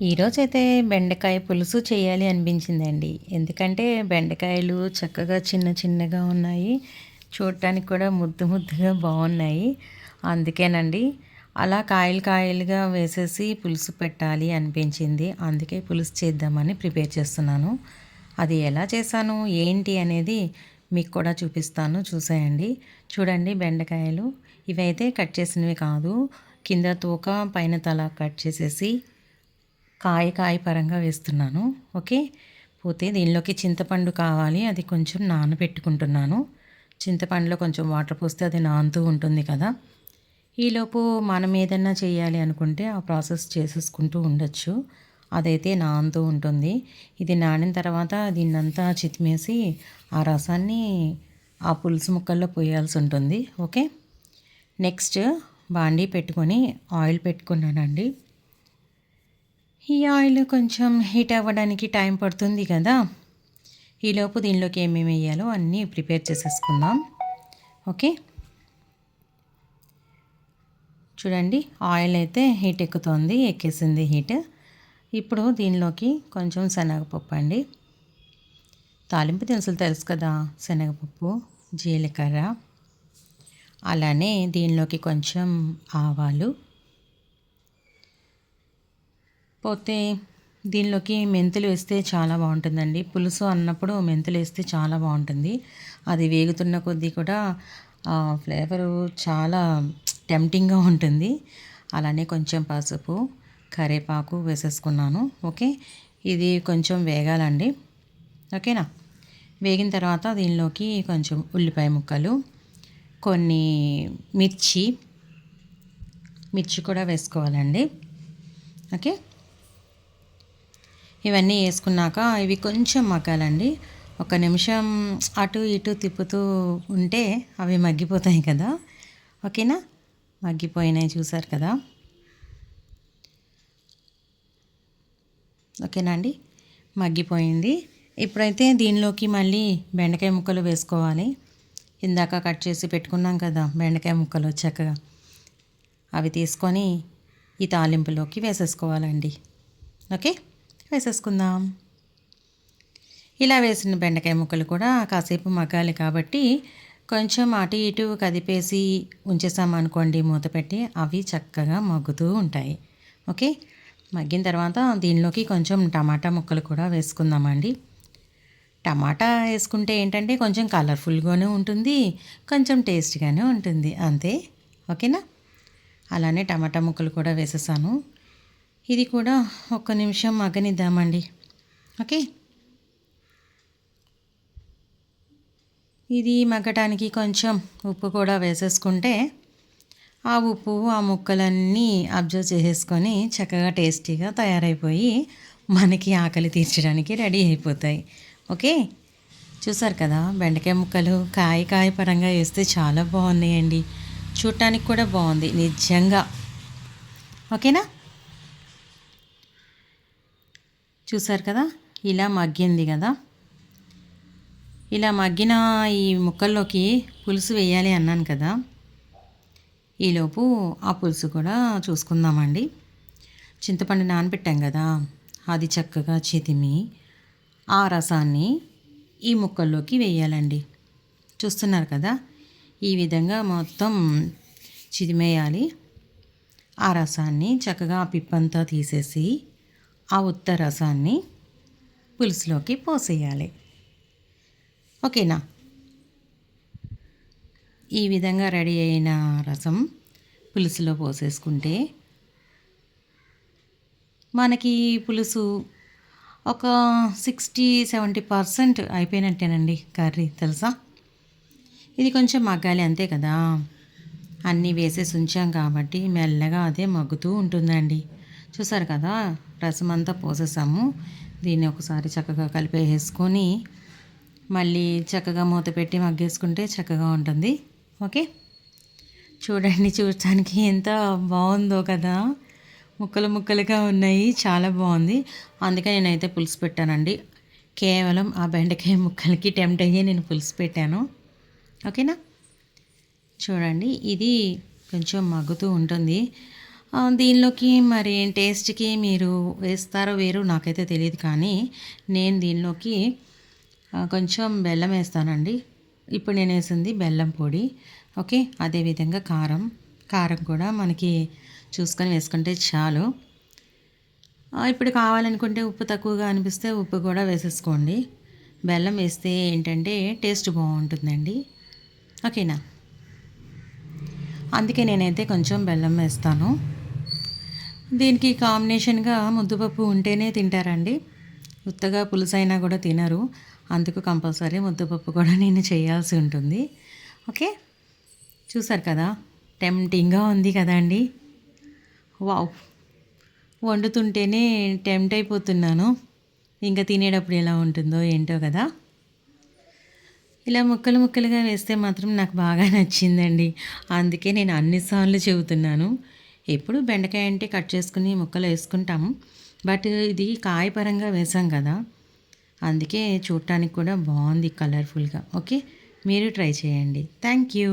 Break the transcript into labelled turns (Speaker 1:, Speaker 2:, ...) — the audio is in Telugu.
Speaker 1: ఈరోజైతే బెండకాయ పులుసు చేయాలి అనిపించిందండి. ఎందుకంటే బెండకాయలు చక్కగా చిన్న చిన్నగా ఉన్నాయి. చూడటానికి కూడా ముద్దు ముద్దుగా బాగున్నాయి. అందుకేనండి అలా కాయలు కాయలుగా వేసేసి పులుసు పెట్టాలి అనిపించింది. అందుకే పులుసు చేద్దామని ప్రిపేర్ చేస్తున్నాను. అది ఎలా చేశాను ఏంటి అనేది మీకు కూడా చూపిస్తాను. చూసేయండి. చూడండి బెండకాయలు. ఇవైతే కట్ చేసినవి కాదు. కింద తోక పైన తల కట్ చేసేసి కాయ కాయ పరంగా వేస్తున్నాను. ఓకే? పోతే దీనిలోకి చింతపండు కావాలి. అది కొంచెం నానబెట్టుకుంటున్నాను. చింతపండులో కొంచెం వాటర్ పోస్తే అది నానుతూ ఉంటుంది కదా. ఈలోపు మనం ఏదన్నా చేయాలి అనుకుంటే ఆ ప్రాసెస్ చేసేసుకుంటూ ఉండొచ్చు. అదైతే నానుతూ ఉంటుంది. ఇది నానిన తర్వాత దీన్నంతా చితిమేసి ఆ రసాన్ని ఆ పులుసు ముక్కల్లో పోయాల్సి ఉంటుంది. ఓకే? నెక్స్ట్ బాండీ పెట్టుకొని ఆయిల్ పెట్టుకున్నానండి. ఈ ఆయిల్ కొంచెం హీట్ అవ్వడానికి టైం పడుతుంది కదా. ఈలోపు దీనిలోకి ఏమేమి వేయాలో అన్నీ ప్రిపేర్ చేసేసుకుందాం. ఓకే? చూడండి ఆయిల్ అయితే హీట్ ఎక్కుతోంది ఎక్కేసింది హీట్. ఇప్పుడు దీనిలోకి కొంచెం శనగపప్పు అండి. తాలింపు దినుసులు తెలుసు కదా శనగపప్పు జీలకర్ర. అలానే దీనిలోకి కొంచెం ఆవాలు పోతే దీనిలోకి మెంతులు వేస్తే చాలా బాగుంటుందండి. పులుసు అన్నప్పుడు మెంతులు వేస్తే చాలా బాగుంటుంది. అది వేగుతున్న కొద్దీ కూడా ఫ్లేవరు చాలా టెంప్టింగ్గా ఉంటుంది. అలానే కొంచెం పసుపు కరేపాకు వేసేసుకున్నాను. ఓకే? ఇది కొంచెం వేగాలండి. ఓకేనా? వేగిన తర్వాత దీనిలోకి కొంచెం ఉల్లిపాయ ముక్కలు కొన్ని మిర్చి మిర్చి కూడా వేసుకోవాలండి. ఓకే? ఇవన్నీ వేసుకున్నాక ఇవి కొంచెం మగ్గాలండి. ఒక నిమిషం అటు ఇటు తిప్పుతూ ఉంటే అవి మగ్గిపోతాయి కదా. ఓకేనా? మగ్గిపోయినాయి చూసారు కదా. ఓకేనా అండి? మగ్గిపోయింది. ఇప్పుడైతే దీనిలోకి మళ్ళీ బెండకాయ ముక్కలు వేసుకోవాలి. ఇందాక కట్ చేసి పెట్టుకున్నాం కదా బెండకాయ ముక్కలు చక్కగా. అవి తీసుకొని ఈ తాలింపులోకి వేసేసుకోవాలండి. ఓకే? వేసేసుకుందాం. ఇలా వేసిన బెండకాయ ముక్కలు కూడా కాసేపు మగ్గాలి కాబట్టి కొంచెం అటు ఇటు కదిపేసి ఉంచేసామనుకోండి మూత పెట్టి అవి చక్కగా మగ్గుతూ ఉంటాయి. ఓకే? మగ్గిన తర్వాత దీనిలోకి కొంచెం టమాటా ముక్కలు కూడా వేసుకుందామండి. టమాటా వేసుకుంటే ఏంటంటే కొంచెం కలర్ఫుల్గానే ఉంటుంది కొంచెం టేస్ట్గానే ఉంటుంది. అంతే. ఓకేనా? అలానే టమాటా ముక్కలు కూడా వేసేసాను. ఇది కూడా ఒక్క నిమిషం మగ్గనిద్దామండి ఓకే? ఇది మగ్గటానికి కొంచెం ఉప్పు కూడా వేసేసుకుంటే ఆ ఉప్పు ఆ ముక్కలన్నీ అబ్జర్వ్ చేసేసుకొని చక్కగా టేస్టీగా తయారైపోయి మనకి ఆకలి తీర్చడానికి రెడీ అయిపోతాయి. ఓకే? చూసారు కదా బెండకాయ ముక్కలు కాయ కాయ పరంగా వేస్తే చాలా బాగున్నాయండి. చూడటానికి కూడా బాగుంది నిజంగా. ఓకేనా? చూసారు కదా? ఇలా మగ్గింది కదా? ఇలా మగ్గిన ఈ ముక్కల్లోకి పులుసు వేయాలి అన్నాను కదా? ఈలోపు ఆ పులుసు కూడా చూసుకుందామండి. చింతపండు నానబెట్టాం కదా? అది చక్కగా చితిమి ఆ రసాన్ని ఈ ముక్కల్లోకి వేయాలండి. చూస్తున్నారు కదా? ఈ విధంగా మొత్తం చిదిమేయాలి ఆ రసాన్ని చక్కగా ఆ పిప్పంతా తీసేసి ఆ ఉత్త రసాన్ని పులుసులోకి పోసేయాలి. ఓకేనా? ఈ విధంగా రెడీ అయిన రసం పులుసులో పోసేసుకుంటే మనకి పులుసు ఒక సిక్స్టీ సెవెంటీ పర్సెంట్ అయిపోయినట్టేనండి కర్రీ తెలుసా? ఇది కొంచెం మగ్గాలి అంతే కదా. అన్నీ వేసేసి ఉంచాం కాబట్టి మెల్లగా అదే మగ్గుతూ ఉంటుందండి. చూసారు కదా రసం అంతా పోసేసాము. దీన్ని ఒకసారి చక్కగా కలిపేసుకొని మళ్ళీ చక్కగా మూత పెట్టి మగ్గేసుకుంటే చక్కగా ఉంటుంది. ఓకే? చూడండి చూడటానికి ఎంత బాగుందో కదా. ముక్కలు ముక్కలుగా ఉన్నాయి చాలా బాగుంది. అందుకే నేనైతే పులుసు పెట్టానండి. కేవలం ఆ బెండకాయ ముక్కలకి టెంప్ట్ అయ్యి నేను పులుసు పెట్టాను. ఓకేనా? చూడండి ఇది కొంచెం మగ్గుతూ ఉంటుంది. దీనిలోకి మరి టేస్ట్కి మీరు వేస్తారో వేరు నాకైతే తెలియదు కానీ నేను దీనిలోకి కొంచెం బెల్లం వేస్తానండి. ఇప్పుడు నేను వేసింది బెల్లం పొడి. ఓకే? అదేవిధంగా కారం. కారం కూడా మనకి చూసుకొని వేసుకుంటే చాలు. ఇప్పుడు కావాలనుకుంటే ఉప్పు తక్కువగా అనిపిస్తే ఉప్పు కూడా వేసేసుకోండి. బెల్లం వేస్తే ఏంటంటే టేస్ట్ బాగుంటుందండి. ఓకేనా? అందుకే నేనైతే కొంచెం బెల్లం వేస్తాను. దీనికి కాంబినేషన్గా ముద్దపప్పు ఉంటేనే తింటారండి. ఉత్తగా పులుసైనా కూడా తినరు. అందుకు కంపల్సరీ ముద్దపప్పు కూడా నేను చేయాల్సి ఉంటుంది. ఓకే? చూసారు కదా? టెంప్టింగ్గా ఉంది కదా అండి వావ్! వండుతుంటేనే టెంప్ట్ అయిపోతున్నాను. ఇంకా తినేటప్పుడు ఎలా ఉంటుందో ఏంటో కదా? ఇలా ముక్కలు ముక్కలుగా వేస్తే మాత్రం నాకు బాగా నచ్చిందండి. అందుకే నేను అన్నిసార్లు చెబుతున్నాను. ఎప్పుడు బెండకాయ అంటే కట్ చేసుకుని ముక్కలు వేసుకుంటాము. బట్ ఇది కాయపరంగా వేసాం కదా. అందుకే చూడటానికి కూడా బాగుంది కలర్ఫుల్గా ఓకే? మీరు ట్రై చేయండి. Thank you